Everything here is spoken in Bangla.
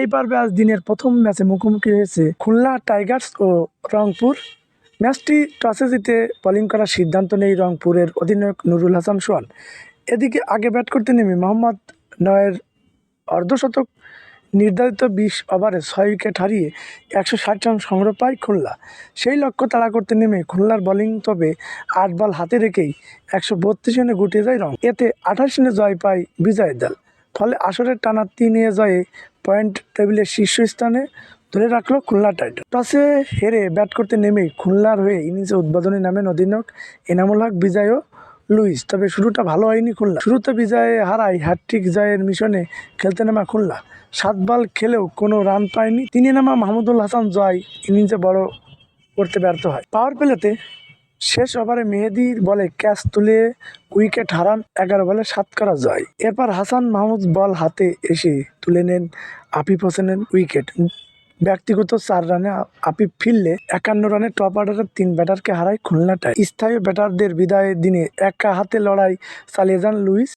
এই পর্বে আজ দিনের প্রথম ম্যাচে মুখোমুখি হয়েছে খুলনা টাইগার্স ও রংপুর। ম্যাচটি টসে জিতে বোলিং করার সিদ্ধান্ত নেই রংপুরের অধিনায়ক নুরুল হাসান সোহান। এদিকে আগে ব্যাট করতে নেমে মোহাম্মদ নয়ের অর্ধশতক নির্ধারিত বিশ ওভারে ছয় উইকেট হারিয়ে একশো ষাট রান সংগ্রহ পায় খুলনা। সেই লক্ষ্য তাড়া করতে নেমে খুলনার বোলিং তবে আট বল হাতে রেখেই একশো বত্রিশ রানে গুটিয়ে যায় রং। এতে আঠাশ রানে জয় পায় বিজয়ের দল। ফলে আসরের টানা তিনে জয়ে পয়েন্ট টেবিলের শীর্ষস্থানে ধরে রাখল খুলনা টাইটান। টসে হেরে ব্যাট করতে নেমে খুলনার হয়ে ইনিংসে উদ্বোধনী নামেন অধিনায়ক এনামুল হক বিজয় ও লুইস। তবে শুরুটা ভালো হয়নি খুলনা। শুরুতে বিজয়ে হারায় হ্যাট্রিক জয়ের মিশনে খেলতে নামা খুলনা। সাত বল খেলেও কোনো রান পায়নি। তিনি নামা মাহমুদুল হাসান জয় ইনিংসে বড় করতে ব্যর্থ হয়। পাওয়ার প্লেতে শেষ ওভারে মেহেদির বলে ক্যাচ তুলে উইকেট হারান এগারো বলে সাত করা জয় এরপর হাসান মাহমুদ বল হাতে এসে তুলে নেন আফিফ হোসেনের উইকেট। ব্যক্তিগত চার রানে আপিফ ফিরলে একান্ন রানে টপ অর্ডারের তিন ব্যাটারকে হারায় খুলনাটায়। স্থায়ী ব্যাটারদের বিদায়ের দিনে একা হাতে লড়াই চালিয়ে যান লুইস